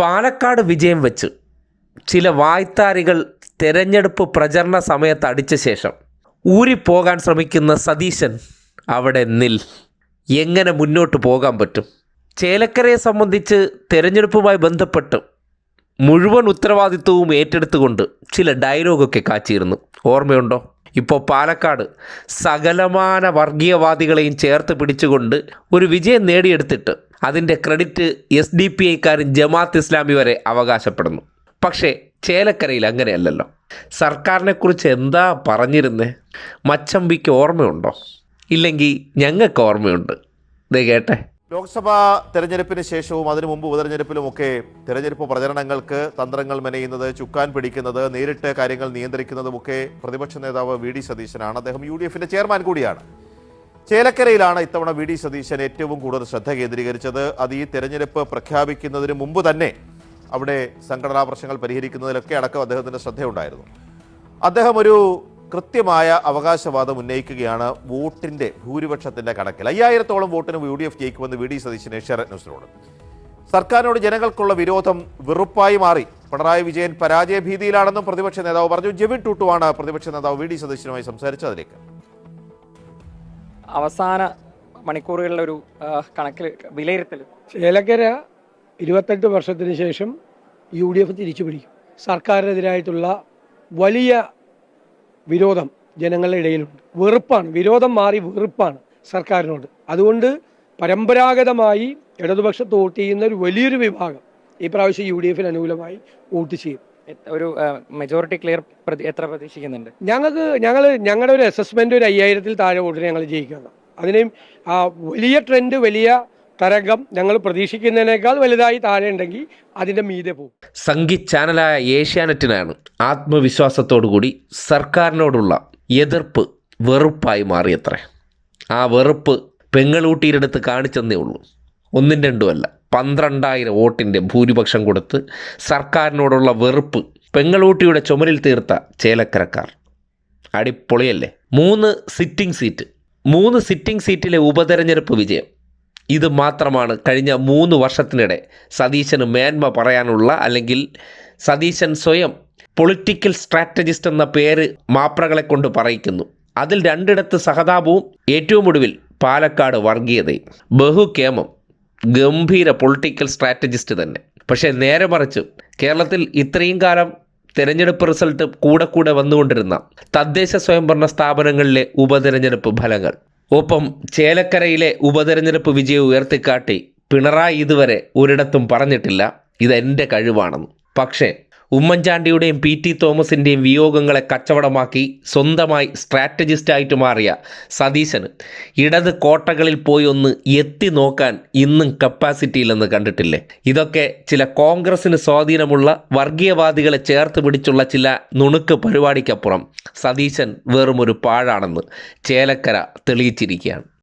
പാലക്കാട് വിജയം വെച്ച് ചില വായ്ത്താരികൾ തെരഞ്ഞെടുപ്പ് പ്രചരണ സമയത്ത് അടിച്ച ശേഷം ഊരിപ്പോകാൻ ശ്രമിക്കുന്ന സതീശൻ അവിടെ നിൽ. എങ്ങനെ മുന്നോട്ട് പോകാൻ പറ്റും? ചേലക്കരയെ സംബന്ധിച്ച് തെരഞ്ഞെടുപ്പുമായി ബന്ധപ്പെട്ട് മുഴുവൻ ഉത്തരവാദിത്വവും ഏറ്റെടുത്തുകൊണ്ട് ചില ഡയലോഗൊക്കെ കാച്ചിരുന്നു ഓർമ്മയുണ്ടോ? ഇപ്പോൾ പാലക്കാട് സകലമാന വർഗീയവാദികളെയും ചേർത്ത് പിടിച്ചുകൊണ്ട് ഒരു വിജയം നേടിയെടുത്തിട്ട് അതിന്റെ ക്രെഡിറ്റ് എസ് ഡി പി ഐക്കാരൻ ജമാഅത്ത് ഇസ്ലാമി വരെ അവകാശപ്പെടുന്നു. പക്ഷേ ചേലക്കരയിൽ അങ്ങനെയല്ലല്ലോ. സർക്കാരിനെക്കുറിച്ച് എന്താ പറഞ്ഞിരുന്നേ? മച്ചമ്പിക്ക് ഓർമ്മയുണ്ടോ? ഇല്ലെങ്കിൽ ഞങ്ങൾക്ക് ഓർമ്മയുണ്ട്. ദേ കേട്ടെ. ലോക്സഭാ തെരഞ്ഞെടുപ്പിന് ശേഷവും അതിനു മുമ്പ് ഉപതെരഞ്ഞെടുപ്പിലുമൊക്കെ തെരഞ്ഞെടുപ്പ് പ്രചരണങ്ങൾക്ക് തന്ത്രങ്ങൾ മെനയുന്നത് ചുക്കാൻ പിടിക്കുന്നത് നേരിട്ട് കാര്യങ്ങൾ നിയന്ത്രിക്കുന്നതുമൊക്കെ പ്രതിപക്ഷ നേതാവ് വി ഡി സതീശനാണ്. അദ്ദേഹം യു ഡി എഫിന്റെ ചെയർമാൻ കൂടിയാണ്. ചേലക്കരയിലാണ് ഇത്തവണ വി ഡി സതീശൻ ഏറ്റവും കൂടുതൽ ശ്രദ്ധ കേന്ദ്രീകരിച്ചത്. അത് ഈ തെരഞ്ഞെടുപ്പ് പ്രഖ്യാപിക്കുന്നതിന് മുമ്പ് തന്നെ അവിടെ സംഘടനാ പ്രശ്നങ്ങൾ പരിഹരിക്കുന്നതിലൊക്കെ അടക്കം അദ്ദേഹത്തിന്റെ ശ്രദ്ധയുണ്ടായിരുന്നു. അദ്ദേഹം ഒരു കൃത്യമായ അവകാശവാദം ഉന്നയിക്കുകയാണ് വോട്ടിന്റെ ഭൂരിപക്ഷത്തിന്റെ കണക്കിൽ. അയ്യായിരത്തോളം വോട്ടിന് യു ഡി എഫ് ജയിക്കുമെന്ന് വി ഡി സതീശൻ ഏഷ്യാനെറ്റ് ന്യൂസിനോട്. സർക്കാരിനോട് ജനങ്ങൾക്കുള്ള വിരോധം വെറുപ്പായി മാറി. പിണറായി വിജയൻ പരാജയ ഭീതിയിലാണെന്നും പ്രതിപക്ഷ നേതാവ് പറഞ്ഞു. ജെവിൻ ടൂട്ടുവാണ് പ്രതിപക്ഷ നേതാവ് വി ഡി സതീശനുമായി സംസാരിച്ചത് അതിലേക്ക് അവസാന മണിക്കൂറുകളിലെ ഒരു കണക്കിൽ വിലയിരുത്തൽ ചേലക്കര ഇരുപത്തെട്ട് വർഷത്തിന് ശേഷം യു ഡി എഫ് തിരിച്ചു പിടിക്കും. സർക്കാരിനെതിരായിട്ടുള്ള വലിയ വിരോധം ജനങ്ങളുടെ ഇടയിലുണ്ട്. വെറുപ്പാണ്. വിരോധം മാറി വെറുപ്പാണ് സർക്കാരിനോട്. അതുകൊണ്ട് പരമ്പരാഗതമായി ഇടതുപക്ഷത്ത് വോട്ട് ചെയ്യുന്ന ഒരു വലിയൊരു വിഭാഗം ഈ പ്രാവശ്യം യു ഡി എഫിന് അനുകൂലമായി വോട്ട് ചെയ്യും. ഒരു മെജോറിറ്റി ക്ലിയർ എത്ര പ്രതീക്ഷിക്കുന്നുണ്ട്? ഞങ്ങൾക്ക് ഞങ്ങൾ ഞങ്ങളുടെ ഒരു അസസ്മെന്റ് ഒരു അയ്യായിരത്തിൽ താഴെ വോട്ടിന് ഞങ്ങൾ ജയിക്കുന്നത് അതിനെയും ആ വലിയ ട്രെൻഡ് വലിയ തരംഗം ഞങ്ങൾ പ്രതീക്ഷിക്കുന്നതിനേക്കാൾ വലുതായി താഴെ ഉണ്ടെങ്കിൽ അതിന്റെ മീതെ പോകും. സംഗീത് ചാനലായ ഏഷ്യാനെറ്റിനാണ് ആത്മവിശ്വാസത്തോടുകൂടി സർക്കാരിനോടുള്ള എതിർപ്പ് വെറുപ്പായി മാറിയത്രേ. ആ വെറുപ്പ് പെങ്ങളൂട്ടിയിലെടുത്ത് കാണിച്ചെന്നേ ഉള്ളൂ. ഒന്നും രണ്ടും അല്ല. പന്ത്രണ്ടായിരം വോട്ടിന്റെ ഭൂരിപക്ഷം കൊടുത്ത് സർക്കാരിനോടുള്ള വെറുപ്പ് പെങ്ങളൂട്ടിയുടെ ചുമരിൽ തീർത്ത ചേലക്കരക്കാർ. അടിപൊളിയല്ലേ? മൂന്ന് സിറ്റിംഗ് സീറ്റ് മൂന്ന് സിറ്റിംഗ് സീറ്റിലെ ഉപതെരഞ്ഞെടുപ്പ് വിജയം. ഇത് മാത്രമാണ് കഴിഞ്ഞ മൂന്ന് വർഷത്തിനിടെ സതീശന് മേന്മ പറയാനുള്ള അല്ലെങ്കിൽ സതീശൻ സ്വയം പൊളിറ്റിക്കൽ സ്ട്രാറ്റജിസ്റ്റ് എന്ന പേര് മാപ്രകളെ കൊണ്ട് പറയിക്കുന്നു. അതിൽ രണ്ടിടത്ത് സഹതാപവും ഏറ്റവും ഒടുവിൽ പാലക്കാട് വർഗീയതയും. ബഹുക്കേമം ഗംഭീര പൊളിറ്റിക്കൽ സ്ട്രാറ്റജിസ്റ്റ് തന്നെ. പക്ഷേ നേരെ മറിച്ച് കേരളത്തിൽ ഇത്രയും കാലം തെരഞ്ഞെടുപ്പ് റിസൾട്ട് കൂടെ കൂടെ വന്നുകൊണ്ടിരുന്ന തദ്ദേശ സ്വയംഭരണ സ്ഥാപനങ്ങളിലെ ഉപതെരഞ്ഞെടുപ്പ് ഫലങ്ങൾ. ഒപ്പം ചേലക്കരയിലെ ഉപതെരഞ്ഞെടുപ്പ് വിജയം ഉയർത്തിക്കാട്ടി പിണറായി ഇതുവരെ ഒരിടത്തും പറഞ്ഞിട്ടില്ല. ഇതെന്റെ കഴിവാണെന്ന്. പക്ഷേ ഉമ്മൻചാണ്ടിയുടെയും പി ടി തോമസിന്റെയും വിയോഗങ്ങളെ കച്ചവടമാക്കി സ്വന്തമായി സ്ട്രാറ്റജിസ്റ്റായിട്ട് മാറിയ സതീശന് ഇടത് കോട്ടകളിൽ പോയി ഒന്ന് എത്തി നോക്കാൻ ഇന്നും കപ്പാസിറ്റിയില്ലെന്ന് കണ്ടിട്ടില്ലേ? ഇതൊക്കെ ചില കോൺഗ്രസിന് സ്വാധീനമുള്ള വർഗീയവാദികളെ ചേർത്ത് പിടിച്ചുള്ള ചില നുണുക്ക് പരിപാടിക്കപ്പുറം സതീശൻ വെറുമൊരു പാഴാണെന്ന് ചേലക്കര തെളിയിച്ചിരിക്കുകയാണ്.